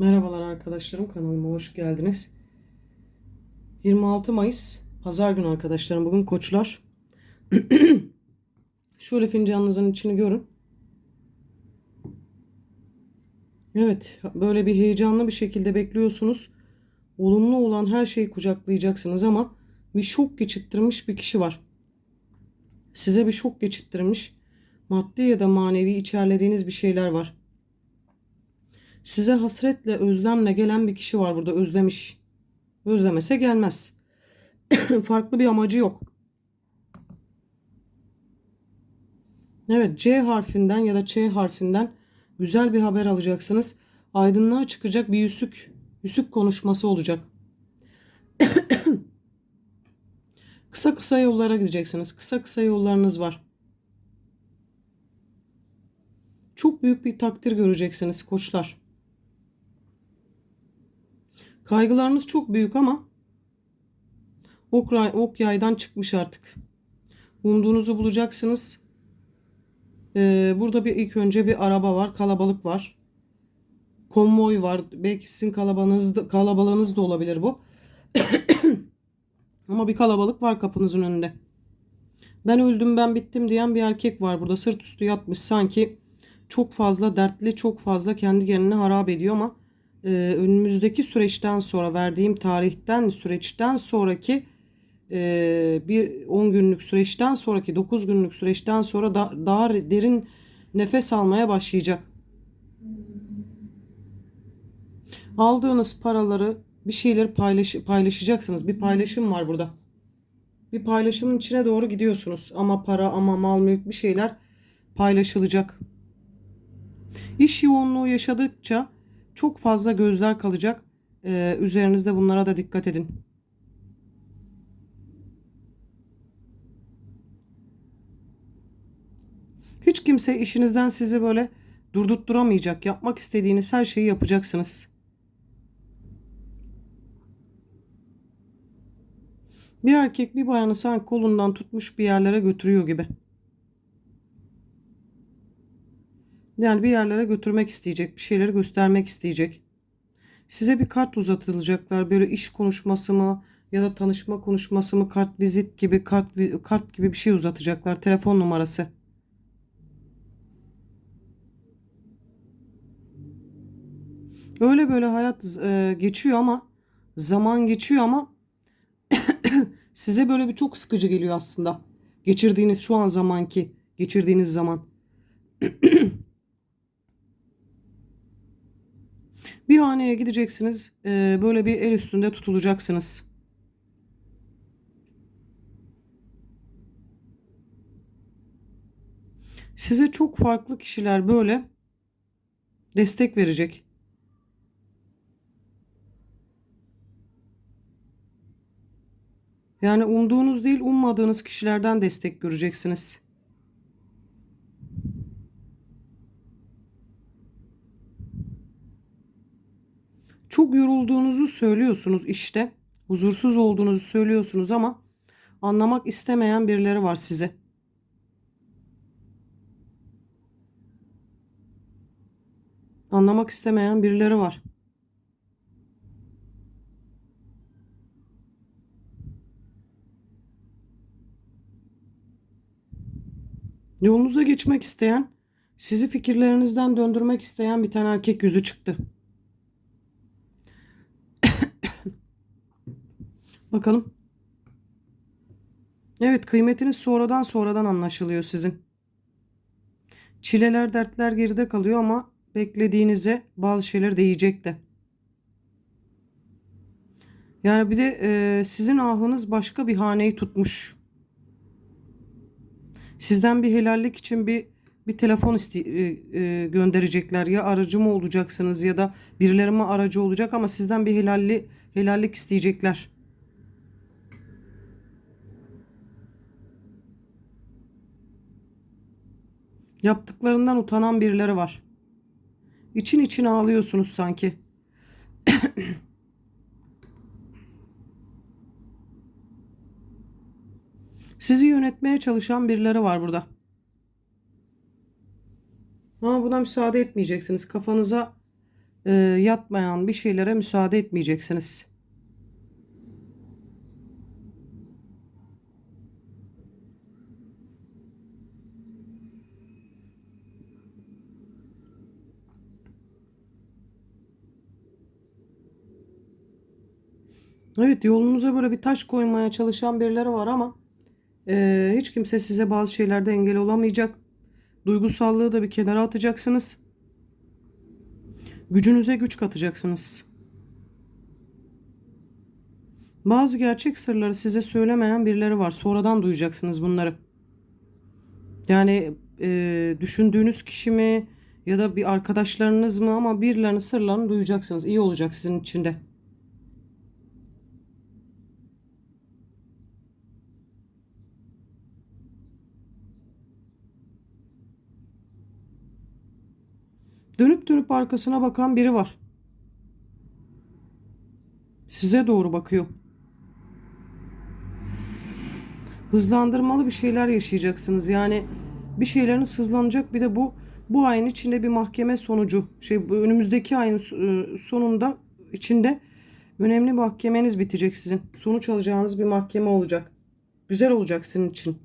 Merhabalar arkadaşlarım kanalıma hoş geldiniz. 26 Mayıs Pazar günü arkadaşlarım bugün koçlar. Şöyle fincanınızın içini görün. Evet böyle bir heyecanlı bir şekilde bekliyorsunuz. Olumlu olan her şeyi kucaklayacaksınız ama bir şok geçirttirmiş bir kişi var. Size bir şok geçirttirmiş. Maddi ya da manevi içerlediğiniz bir şeyler var. Size hasretle, özlemle gelen bir kişi var burada özlemiş. Özlemese gelmez. Farklı bir amacı yok. Evet C harfinden ya da Ç harfinden güzel bir haber alacaksınız. Aydınlığa çıkacak bir yüzük, yüzük konuşması olacak. kısa kısa yollara gideceksiniz. Kısa kısa yollarınız var. Çok büyük bir takdir göreceksiniz koçlar. Kaygılarınız çok büyük ama ok, ok yaydan çıkmış artık. Umduğunuzu bulacaksınız. Ee, burada bir ilk önce bir araba var, kalabalık var. Konvoy var. Belki sizin kalabalığınız da, kalabalığınız da olabilir bu. Ama bir kalabalık var kapınızın önünde. Ben öldüm, ben bittim diyen bir erkek var burada. Sırt üstü yatmış sanki çok fazla dertli, çok fazla kendi kendine harap ediyor ama e, önümüzdeki süreçten sonra verdiğim tarihten süreçten sonraki e, bir 10 günlük süreçten sonraki 9 günlük süreçten sonra da, daha derin nefes almaya başlayacak. Aldığınız paraları bir şeyler paylaş, paylaşacaksınız. Bir paylaşım var burada. Bir paylaşımın içine doğru gidiyorsunuz. Ama para ama mal mülk bir şeyler paylaşılacak. İş yoğunluğu yaşadıkça çok fazla gözler kalacak. Ee, üzerinizde bunlara da dikkat edin. Hiç kimse işinizden sizi böyle durdurtturamayacak. Yapmak istediğiniz her şeyi yapacaksınız. Bir erkek bir bayanı sanki kolundan tutmuş bir yerlere götürüyor gibi. Yani bir yerlere götürmek isteyecek, bir şeyleri göstermek isteyecek. Size bir kart uzatılacaklar. Böyle iş konuşması mı ya da tanışma konuşması mı, kart vizit gibi, kart kart gibi bir şey uzatacaklar. Telefon numarası. Öyle böyle hayat e, geçiyor ama zaman geçiyor ama size böyle bir çok sıkıcı geliyor aslında. Geçirdiğiniz şu an zamanki, geçirdiğiniz zaman. Bir haneye gideceksiniz. E, böyle bir el üstünde tutulacaksınız. Size çok farklı kişiler böyle destek verecek. Yani umduğunuz değil, ummadığınız kişilerden destek göreceksiniz. Çok yorulduğunuzu söylüyorsunuz işte. Huzursuz olduğunuzu söylüyorsunuz ama anlamak istemeyen birileri var size. Anlamak istemeyen birileri var. Yolunuza geçmek isteyen, sizi fikirlerinizden döndürmek isteyen bir tane erkek yüzü çıktı. Bakalım. Evet kıymetiniz sonradan sonradan anlaşılıyor sizin. Çileler dertler geride kalıyor ama beklediğinize bazı şeyler değecek de. Yani bir de e, sizin ahınız başka bir haneyi tutmuş. Sizden bir helallik için bir bir telefon iste, e, e, gönderecekler ya aracı mı olacaksınız ya da birileri mi aracı olacak ama sizden bir helalli helallik isteyecekler. Yaptıklarından utanan birileri var. İçin için ağlıyorsunuz sanki. Sizi yönetmeye çalışan birileri var burada. Ama buna müsaade etmeyeceksiniz. Kafanıza e, yatmayan bir şeylere müsaade etmeyeceksiniz. Evet yolunuza böyle bir taş koymaya çalışan birileri var ama e, hiç kimse size bazı şeylerde engel olamayacak. Duygusallığı da bir kenara atacaksınız. Gücünüze güç katacaksınız. Bazı gerçek sırları size söylemeyen birileri var. Sonradan duyacaksınız bunları. Yani e, düşündüğünüz kişi mi ya da bir arkadaşlarınız mı ama birilerinin sırlarını duyacaksınız. İyi olacak sizin için de. Dönüp dönüp arkasına bakan biri var. Size doğru bakıyor. Hızlandırmalı bir şeyler yaşayacaksınız. Yani bir şeyleriniz hızlanacak. Bir de bu bu ayın içinde bir mahkeme sonucu. Şey önümüzdeki ayın e, sonunda içinde önemli mahkemeniz bitecek sizin. Sonuç alacağınız bir mahkeme olacak. Güzel olacak sizin için.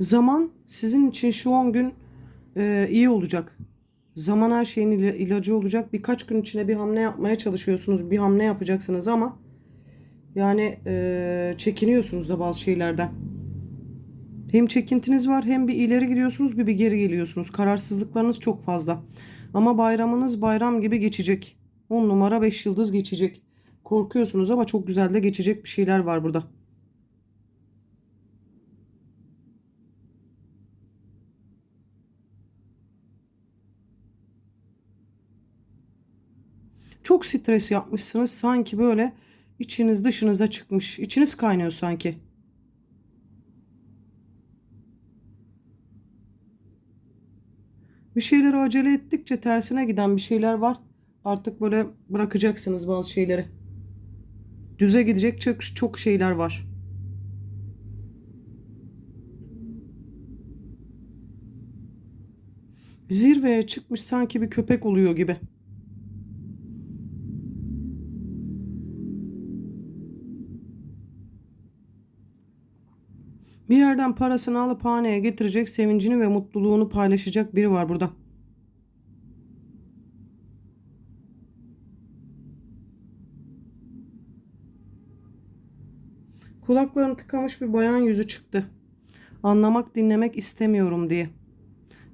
Zaman sizin için şu 10 gün e, iyi olacak. Zaman her şeyin ila- ilacı olacak. Birkaç gün içinde bir hamle yapmaya çalışıyorsunuz. Bir hamle yapacaksınız ama yani e, çekiniyorsunuz da bazı şeylerden. Hem çekintiniz var hem bir ileri gidiyorsunuz bir bir geri geliyorsunuz. Kararsızlıklarınız çok fazla. Ama bayramınız bayram gibi geçecek. 10 numara 5 yıldız geçecek. Korkuyorsunuz ama çok güzel de geçecek bir şeyler var burada. Çok stres yapmışsınız. Sanki böyle içiniz dışınıza çıkmış. İçiniz kaynıyor sanki. Bir şeyleri acele ettikçe tersine giden bir şeyler var. Artık böyle bırakacaksınız bazı şeyleri. Düze gidecek çok, çok şeyler var. Zirveye çıkmış sanki bir köpek oluyor gibi. Bir yerden parasını alıp haneye getirecek, sevincini ve mutluluğunu paylaşacak biri var burada. Kulaklarını tıkamış bir bayan yüzü çıktı. Anlamak, dinlemek istemiyorum diye.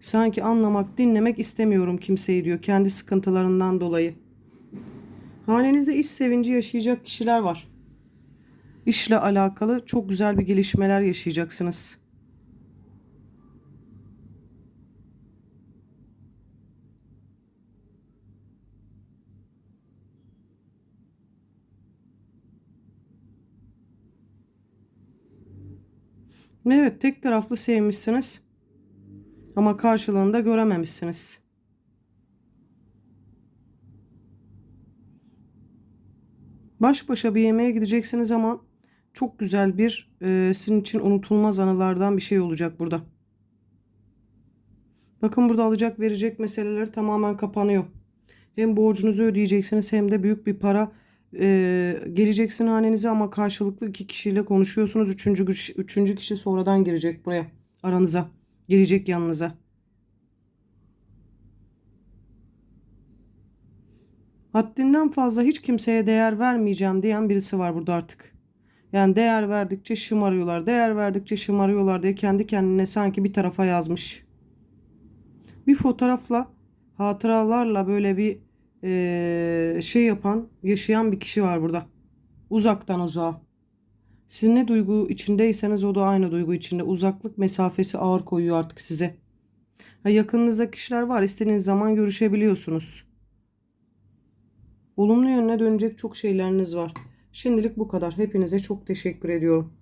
Sanki anlamak, dinlemek istemiyorum kimseyi diyor kendi sıkıntılarından dolayı. Hanenizde iş sevinci yaşayacak kişiler var. İşle alakalı çok güzel bir gelişmeler yaşayacaksınız. Evet, tek taraflı sevmişsiniz ama karşılığını da görememişsiniz. Baş başa bir yemeğe gideceksiniz ama çok güzel bir e, sizin için unutulmaz anılardan bir şey olacak burada. Bakın burada alacak verecek meseleleri tamamen kapanıyor. Hem borcunuzu ödeyeceksiniz hem de büyük bir para e, geleceksin hanenize ama karşılıklı iki kişiyle konuşuyorsunuz. Üçüncü, üçüncü kişi sonradan girecek buraya aranıza. Gelecek yanınıza. Haddinden fazla hiç kimseye değer vermeyeceğim diyen birisi var burada artık. Yani değer verdikçe şımarıyorlar, değer verdikçe şımarıyorlar diye kendi kendine sanki bir tarafa yazmış. Bir fotoğrafla, hatıralarla böyle bir eee, şey yapan, yaşayan bir kişi var burada. Uzaktan uzağa. Siz ne duygu içindeyseniz o da aynı duygu içinde. Uzaklık mesafesi ağır koyuyor artık size. Ha, yakınınızda kişiler var. İstediğiniz zaman görüşebiliyorsunuz. Olumlu yönüne dönecek çok şeyleriniz var. Şimdilik bu kadar. Hepinize çok teşekkür ediyorum.